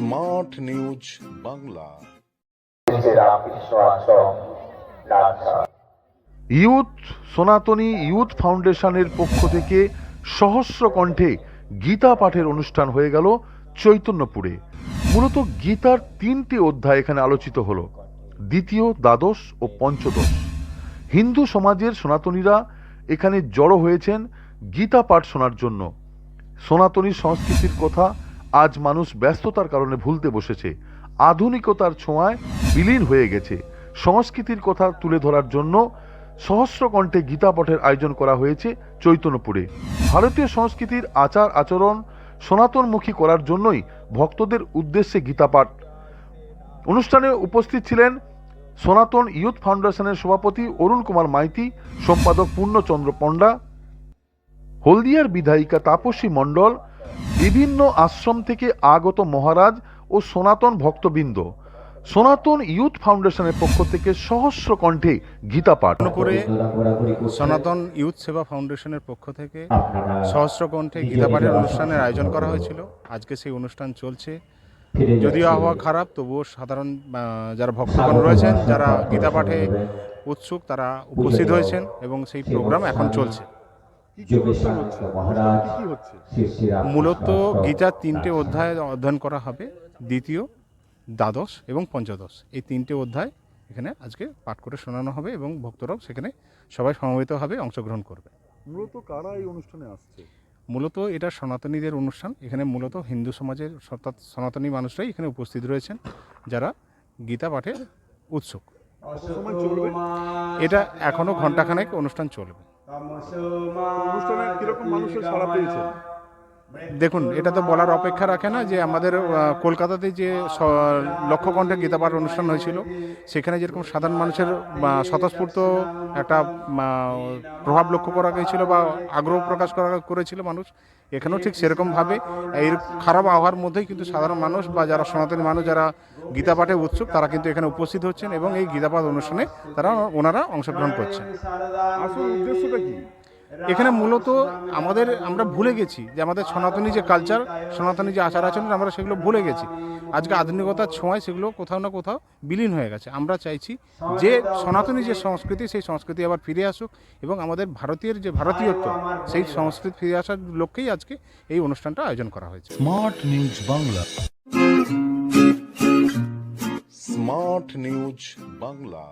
Smart news Bangla youth, Sanatani youth ফাউন্ডেশনের পক্ষ থেকে সহস্র কণ্ঠে গীতা পাঠের অনুষ্ঠান হয়ে গেল চৈতন্যপুরে। মূলত গীতার তিনটি অধ্যায় এখানে আলোচিত হলো। দ্বিতীয়, দ্বাদশ ও পঞ্চদশ। হিন্দু সমাজের সনাতনীরা এখানে জড়ো হয়েছেন গীতা পাঠ শোনার জন্য। সনাতনী সংস্কৃতির কথা আজ মানুষ ব্যস্ততার কারণে ভুলতে বসেছে। আধুনিকতার ছোঁয়ায় বিলীন হয়ে গেছে। সংস্কৃতির কথা তুলে ধরার জন্য সহস্র কণ্ঠে গীতা আয়োজন করা হয়েছে চৈতন্যপুরে। ভারতীয় সংস্কৃতির আচার আচরণ সনাতনমুখী করার জন্যই ভক্তদের উদ্দেশ্যে গীতা পাঠ অনুষ্ঠানে উপস্থিত ছিলেন সনাতন ইউথ ফাউন্ডেশনের সভাপতি অরুণ কুমার মাইতি, সম্পাদক পূর্ণচন্দ্র পণ্ডা, হলদিয়ার বিধায়িকা তাপসী মণ্ডল বিভিন্ন আশ্রম থেকে আগত মহারাজ ও সনাতন ভক্তবৃন্দ। সনাতন ইউথ ফাউন্ডেশনের পক্ষ থেকে সহস্র কণ্ঠে গীতা পাঠ। করে সনাতন ইউথ সেবা ফাউন্ডেশনের পক্ষ থেকে সহস্র কণ্ঠে গীতা পাঠের অনুষ্ঠানের আয়োজন করা হয়েছিল। আজকে সেই অনুষ্ঠান চলছে। যদিও আবহাওয়া খারাপ তবুও সাধারণ যারা ভক্তগণ রয়েছেন যারা গীতা পাঠে উৎসুক তারা উপস্থিত হয়েছেন এবং সেই প্রোগ্রাম এখন চলছে। মূলত গীতার তিনটে অধ্যায় অধ্যয়ন করা হবে দ্বিতীয় দ্বাদশ এবং পঞ্চদশ। এই তিনটে অধ্যায় এখানে আজকে পাঠ করে শোনানো হবে এবং ভক্তরাও সেখানে সবাই সমবেতভাবে অংশগ্রহণ করবে। মূলত কারা এই অনুষ্ঠানে আসছে? মূলত এটা সনাতনীদের অনুষ্ঠান এখানে মূলত হিন্দু সমাজের অর্থাৎ সনাতনী মানুষরাই এখানে উপস্থিত রয়েছেন যারা গীতা পাঠের উৎসুক। এটা এখনও ঘন্টাখানেক অনুষ্ঠান চলবে। অনুষ্ঠানে কীরকম মানুষের সাড়া পেয়েছে দেখুন, এটা তো বলার অপেক্ষা রাখে না যে আমাদের কলকাতাতে যে লক্ষ্যকণ্ঠে গীতাপাঠ অনুষ্ঠান হয়েছিল, সেখানে যেরকম সাধারণ মানুষের স্বতঃস্ফূর্ত একটা প্রভাব লক্ষ্য করা গিয়েছিল বা আগ্রহ প্রকাশ করা করেছিল মানুষ, এখানেও ঠিক সেরকমভাবে এই খারাপ আবহাওয়ার মধ্যেই কিন্তু সাধারণ মানুষ বা যারা সনাতনী মানুষ, যারা গীতা পাঠে উৎসুক, তারা কিন্তু এখানে উপস্থিত হচ্ছেন এবং এই গীতাপাঠ অনুষ্ঠানে তারা ওনারা অংশগ্রহণ করছেন। আসল উদ্দেশ্যটা কি? এখানে মূলত আমাদের, আমরা ভুলে গেছি যে আমাদের সনাতনী যে কালচার সনাতনী যে আচার আচরণ, আমরা সেগুলো ভুলে গেছি। আজকে আধুনিকতার ছোঁয়ায় সেগুলো কোথাও না কোথাও বিলীন হয়ে গেছে। আমরা চাইছি যে সনাতনী যে সংস্কৃতি, সেই সংস্কৃতি আবার ফিরে আসুক এবং আমাদের ভারতীয় যে ভারতীয়ত্ব, সেই সংস্কৃতি ফিরে আসার লক্ষ্যেই আজকে এই অনুষ্ঠানটা আয়োজন করা হয়েছে। Smart news Bangla. Smart news Bangla.